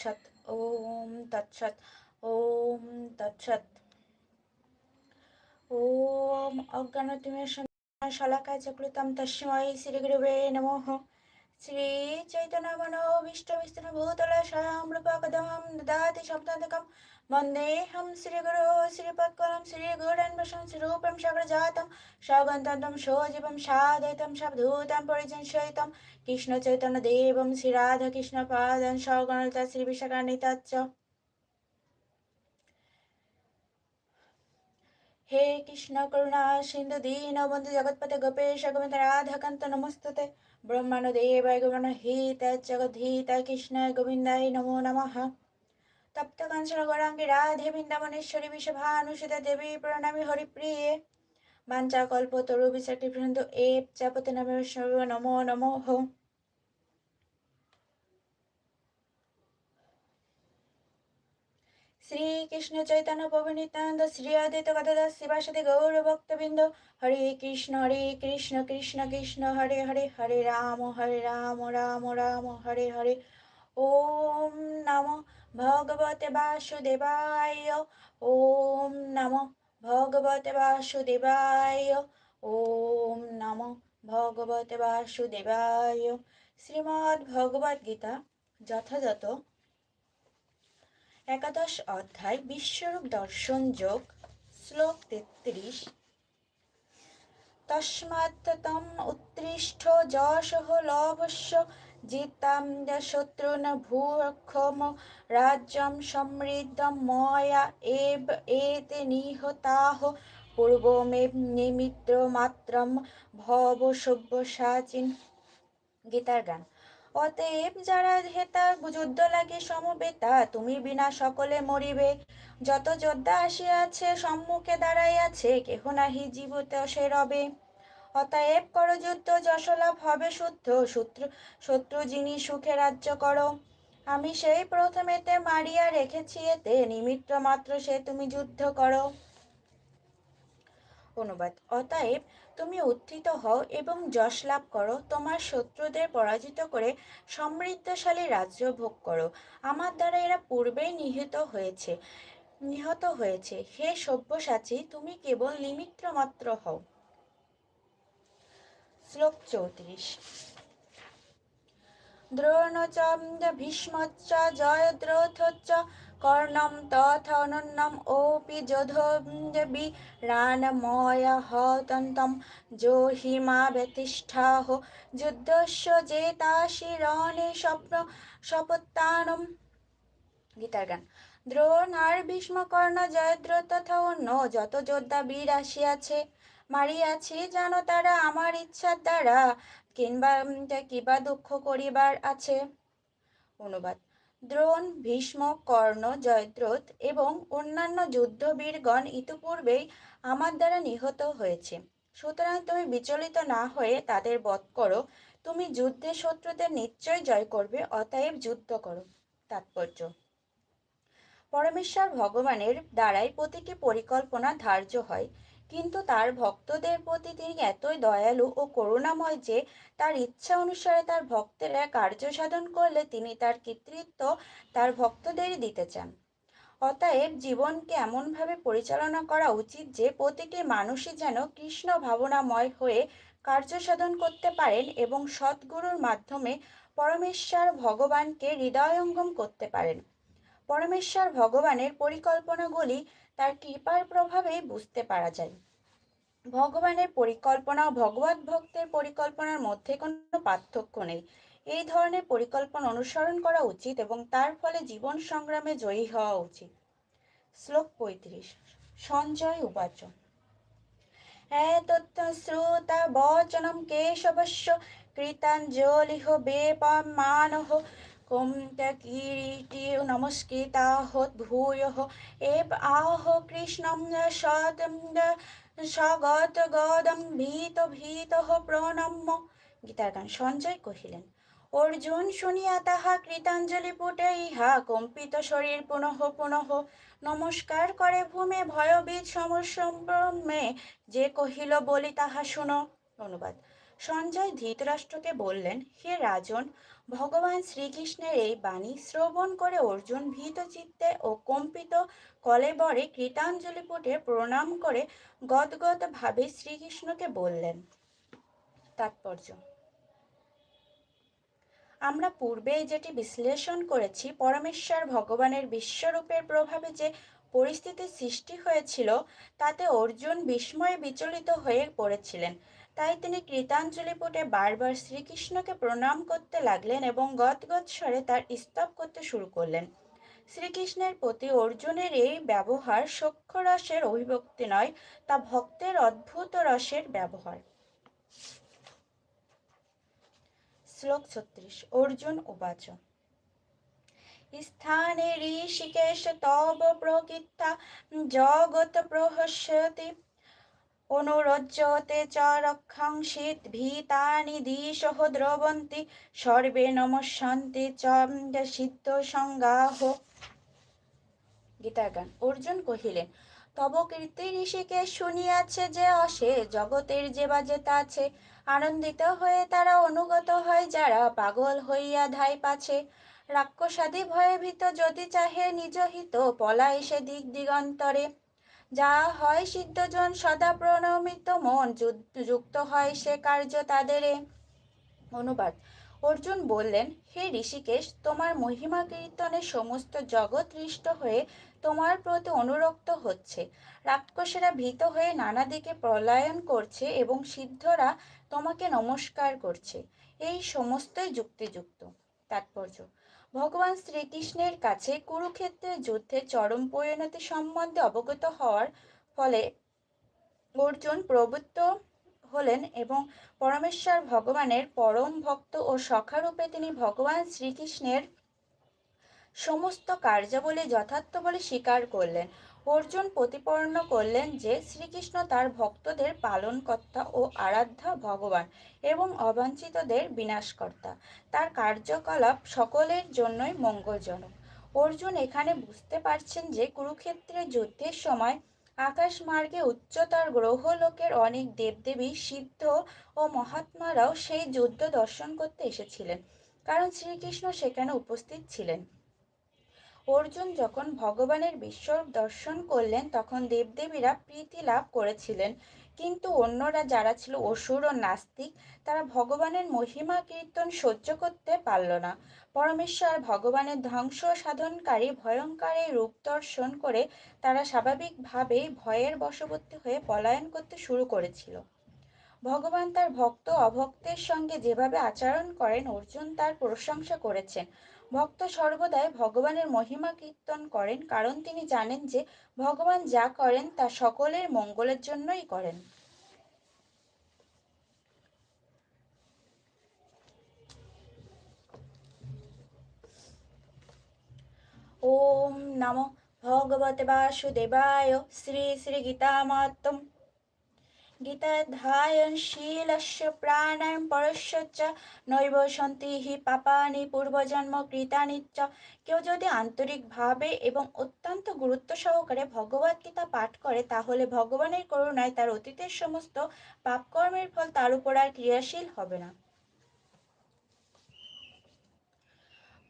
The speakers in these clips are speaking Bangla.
তৎসৎ ওম তৎসৎ ওম তৎসৎ ওম অজ্ঞানতিমের শলাকায় চক্রতম তস্মৈ শ্রীগুরুবে নমঃ श्री चैतन्य मनोभीष्ट विस्तृत भूतल स्वयं रूपकदमं ददाति शब्दान्तकं वन्देऽहं श्रीगुरो श्रीपत्कलं श्रीगुरन्वशं श्रीरूपं शग्रजातं शगन्तन्तं शोजीवं शादयितं शब्दूतं परिजनशयितं कृष्णचैतन्यदेवं श्रीराधकृष्णपादं सगणता श्रीविशाखान्विता च কৃষ্ণ করুণা, সিন্ধু দীন, বন্ধু জগৎপতে গোপেশ, গোবিন্দ রাধাকান্ত নমস্তুতে। ব্রহ্মাণ্ড দেবায় গোবিন্দ হিত জগদ্ধিতায় কৃষ্ণায় গোবিন্দায় নমো নমঃ। তপ্ত কাঞ্চন গৌরাঙ্গী রাধে বৃন্দাবনেশ্বরী বিশ্বভানুসুতা দেবী প্রণামী হরিপ্রিয়ে। বাঞ্চা কল্প তরু বিশাটি বৃন্দ এ চাপতে নমে নমো নমঃ। শ্রীকৃষ্ণ চৈতন্য প্রভু নিত্যানন্দ শ্রী অদ্বৈত গদাদাস শিবাসাদি গৌর ভক্তবৃন্দ, হরে কৃষ্ণ হরে কৃষ্ণ কৃষ্ণ কৃষ্ণ, হরে হরে হরে রাম হরে রাম রাম রাম, হরে হরে। ওম নম ভগবতে বাসুদেবায়, ওম নম ভগবতে বাসুদেবায়, ওম নম ভগবতে বাসুদেবায়। শ্রীমদ্ ভগবদ গীতা যথাযথ একাদশ অধ্যায়, বিশ্বরূপ দর্শন যোগ, শ্লোক তেত্রিশ। তস্মাত্তম উৎকৃষ্ট, যশঃ লভস্য, জিতাম শত্রুন ভূক্ষম, রাজ্যম সমৃদ্ধম ময়া, এব এতে নিহতাহ, পূর্বমেব নিমিত্র মাত্রম ভব সব্যসাচিন। গীতার গান। অতএব যারা হেতা যুদ্ধ লাগে সমবেতা, তুমি বিনা সকলে মরিবে। যত যোদ্ধা আসিয়াছে, সম্মুখে দাঁড়াইয়াছে, কেহ নাহি জীবতে সে রবে। অতএব কর যুদ্ধ, যশলাভ হবে শুদ্ধ, শত্রু শত্রু যিনি সুখে রাজ্য করো। আমি সেই প্রথমেতে মারিয়া রেখেছি, এতে নিমিত্ত মাত্র সে তুমি যুদ্ধ করো। অনুবাদ। অতএব তুমি উত্থিত হও এবং যশ লাভ করো। তোমার শত্রুদের পরাজিত করে সমৃদ্ধশালী রাজ্য ভোগ করো। আমার দ্বারা এরা পূর্বেই নিহিত হয়েছে, নিহত হয়েছে। হে সব্যসাচী, তুমি কেবল নিমিত্র মাত্র হও। শ্লোক চৌত্রিশ। দ্রোণচ ভীষ্মচ্চ, জয়দ্রথচ্চ কর্ণম তথনন্নম ওপি যোধবি রানময় হতন্তম। জোহিমা ব্যতিষ্ঠাহ যুদ্ধস্য জেতাশি রণে স্বপ্ন শপত্তানম। গীতার গান। দ্রোণ আর ভীষ্মকর্ণ জয়দ্রথ তথা অন্য যত যোদ্ধা বীর আসিয়াছে, মারিয়াছি, জানো তারা আমার ইচ্ছার দ্বারা, কিংবা কিবা দুঃখ করিবার আছে। অনুবাদ। দ্রোণ, ভীষ্ম, কর্ণ, জয়দ্রথ এবং অন্যান্য যুদ্ধবীরগণ ইতিপূর্বেই আমার দ্বারা নিহত হয়েছে। সুতরাং তুমি বিচলিত না হয়ে তাদের বধ করো। তুমি যুদ্ধে শত্রুদের নিশ্চয় জয় করবে, অতএব যুদ্ধ করো। তাৎপর্য। পরমেশ্বর ভগবানের দ্বারাই প্রতিটি পরিকল্পনা ধার্য হয়। কিন্তু তার ভক্তদের প্রতি তিনি এতই দয়ালু ও করুণাময় যে তার ইচ্ছা অনুসারে তার ভক্তেরা কার্য সাধন করলে তিনি তার কৃতিত্ব তার ভক্তদেরই দিতে চান। অতএব জীবনকে এমনভাবে পরিচালনা করা উচিত যে প্রতিটি মানুষই যেন কৃষ্ণ ভাবনাময় হয়ে কার্য সাধন করতে পারেন এবং সদ্গুরুর মাধ্যমে পরমেশ্বর ভগবানকে হৃদয়ঙ্গম করতে পারেন। পরমেশ্বর ভগবানের পরিকল্পনাগুলি তার কৃপার প্রভাবে বুঝতে পারা যায়। ভগবানের পরিকল্পনা ও ভগবত ভক্তের পরিকল্পনার মধ্যে কোনো পার্থক্য নেই। এই ধরনের পরিকল্পনা অনুসরণ করা উচিত এবং তার ফলে জীবন সংগ্রামে জয়ী হওয়া উচিত। শ্লোক পঁয়ত্রিশ, সঞ্জয় উপাচ শ্রুতা বচনম কেশবস্য কৃতাঞ্জলিহ বেপমানহ কুন্তকিरीटी নমস্কৃতাহ ভূয়ः এব আহ কৃষ্ণম সদম স্বগত গদম ভীত ভীত প্রণম্য গীতার গান সঞ্জয় কহিলেন, অর্জুন, শুনিয়া তাহা কৃতাঞ্জলি পুটে ইহা কম্পিত শরীর পুনঃ পুনঃ। নমস্কার করে ভূমে ভয়বিদ সমসম্ভ্রমে যে কহিল বলি তাহা শুনো। অনুবাদ সঞ্জয় ধৃতরাষ্ট্রকে বললেন, হে রাজন, ভগবান শ্রীকৃষ্ণের এই বাণী শ্রবণ করে অর্জুন ভীত চিত্তে ও কম্পিত কলেবরে কৃতাঞ্জলি পুটে প্রণাম করে গদগদ ভাবে শ্রীকৃষ্ণকে বললেন। তাৎপর্য। আমরা পূর্বে যেটি বিশ্লেষণ করেছি, পরমেশ্বর ভগবানের বিশ্বরূপের প্রভাবে যে পরিস্থিতির সৃষ্টি হয়েছিল, তাতে অর্জুন বিস্ময়ে বিচলিত হয়ে পড়েছিলেন। তাই তিনি কৃতাঞ্জলি পুটে বারবার শ্রীকৃষ্ণকে প্রণাম করতে লাগলেন এবং গদগদ স্বরে তার স্তব করতে শুরু করলেন। শ্রীকৃষ্ণের প্রতি অর্জুনের এই ব্যবহার সক্ষ রসের অভিব্যক্তি নয়, তা ভক্তের অদ্ভুত রসের ব্যবহার। শ্লোক ছত্রিশ, অর্জুন উবাচ। স্থানে ঋষিকেশ তব প্রকৃতা, জগৎ প্রহস্যতি। অনুরজ্যতে চ রক্ষাংশিত ভীতানি দিশহ দ্রবন্তি, সর্বে নমস্যন্তি চ সিদ্ধ সংজ্ঞাহ গীতার গান অর্জুন কহিলেন, তব কীর্তি ঋষিকে শুনিয়াছে যে অসে, জগতের যে বাজেতা আছে, আনন্দিত হয়ে তারা অনুগত হয় যারা পাগল হইয়া ধাই পাছে। রাক্ষসাদি ভয়ে ভীত যদি চাহে নিজ হিত পলায় সে দিক দিগন্তরে। যা হয় সিদ্ধজন সদা প্রণমিত মন যুক্ত হয় সে কার্য তাদেরে। অনুবাদ। অর্জুন বললেন, হে ঋষিকেশ, তোমার মহিমা কীর্তনে সমস্ত জগৎ হৃষ্ট হয়ে তোমার প্রতি অনুরক্ত হচ্ছে। রাক্ষসেরা ভীত হয়ে নানা দিকে পলায়ন করছে এবং সিদ্ধরা তোমাকে নমস্কার করছে। এই সমস্তই যুক্তিযুক্ত। তাৎপর্য। ভগবান শ্রীকৃষ্ণের কাছে কুরুক্ষেত্রের যুদ্ধে চরম পরিণতি সম্বন্ধে অবগত হওয়ার ফলে অর্জুন প্রবৃত্ত হলেন এবং পরমেশ্বর ভগবানের পরম ভক্ত ও সখারূপে তিনি ভগবান শ্রীকৃষ্ণের সমস্ত কার্যাবলী যথার্থ বলে স্বীকার করলেন। অর্জুন প্রতিপন্ন করলেন যে শ্রীকৃষ্ণ তার ভক্তদের পালনকর্তা ও আরাধ্যা ভগবান এবং অবাঞ্ছিতদের বিনাশকর্তা। তার কার্যকলাপ সকলের জন্যই মঙ্গলজনক। অর্জুন এখানে বুঝতে পারছেন যে কুরুক্ষেত্রের যুদ্ধের সময় আকাশ মার্গে উচ্চতর গ্রহলোকের অনেক দেবদেবী সিদ্ধ ও মহাত্মারাও সেই যুদ্ধ দর্শন করতে এসেছিলেন। কারণ শ্রীকৃষ্ণ সেখানে উপস্থিত ছিলেন। অর্জুন যখন ভগবানের বিশ্বরূপ দর্শন করলেন, তখন দেবদেবীরা প্রীতি লাভ করেছিলেন। কিন্তু অন্যরা যারা ছিল অসুর ও নাস্তিক, তারা ভগবানের মহিমা কীর্তন সহ্য করতে পারল না। পরমেশ্বর ভগবানের ধ্বংস সাধনকারী ভয়ঙ্কর এই রূপ দর্শন করে তারা স্বাভাবিকভাবেই ভয়ের বশবর্তী হয়ে পলায়ন করতে শুরু করেছিল। ভগবান তার ভক্ত অভক্তের সঙ্গে যেভাবে আচরণ করেন, অর্জুন তার প্রশংসা করেছেন। ভক্ত সর্বদাই ভগবানের মহিমা কীর্তন করেন, কারণ তিনি জানেন যে ভগবান যা করেন তা সকলের মঙ্গলের জন্যই করেন। ওম নমো ভগবতে বাসুদেবায়, শ্রী শ্রী গীতামাত্ম গীতাধ্যায়নশীলস্য প্রাণায়াম পরস্য চ নৈব সন্তি হি পাপানি পূর্বজন্ম কৃতানি কেউ যদি আন্তরিকভাবে এবং অত্যন্ত গুরুত্ব সহকারে ভগবত গীতা পাঠ করে, তাহলে ভগবানের করুণায় তার অতীতের সমস্ত পাপকর্মের ফল তার উপর আর ক্রিয়াশীল হবে না।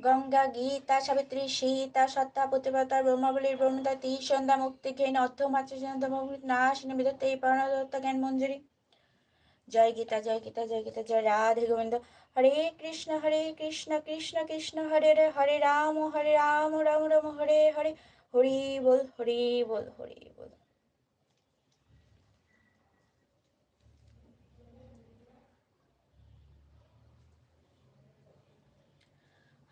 গঙ্গা, গীতা, সাবিত্রী, সীতা, সত্তা প্রতিভা ব্রহ্মাবলীর ব্রহ্মতা সন্ধ্যা মুক্তি ঘেন অর্থ মাতৃ নাশ নিবিদত্ত এই পারণদত্ত জ্ঞান, মঞ্জুরি। জয় গীতা জয় গীতা জয় গীতা, জয় রাধে গোবিন্দ। হরে কৃষ্ণ হরে কৃষ্ণ কৃষ্ণ কৃষ্ণ, হরে রে, হরে রাম হরে রাম রাম রাম, হরে হরে। হরি বল হরি বল হরি বল।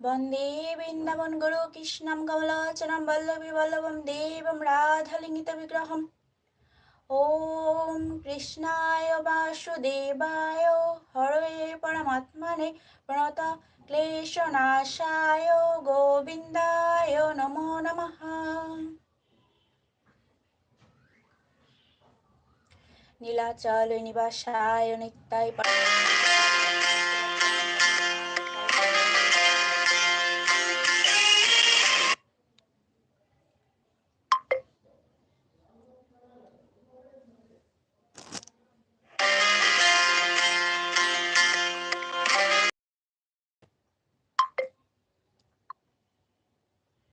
বন্দে বৃন্দাবন গুরু কৃষ্ণম কমলাচরম বল্লভী বল্লভম দেবম রাধালিঙ্গিত বিগ্রহম। ওম কৃষ্ণায় বাসুদেবায় হরে পরমাত্মনে প্রণত ক্লেশনাশায় গোবিন্দায় নমো নমঃ। নীলাচল নিবাসায় নিত্যায়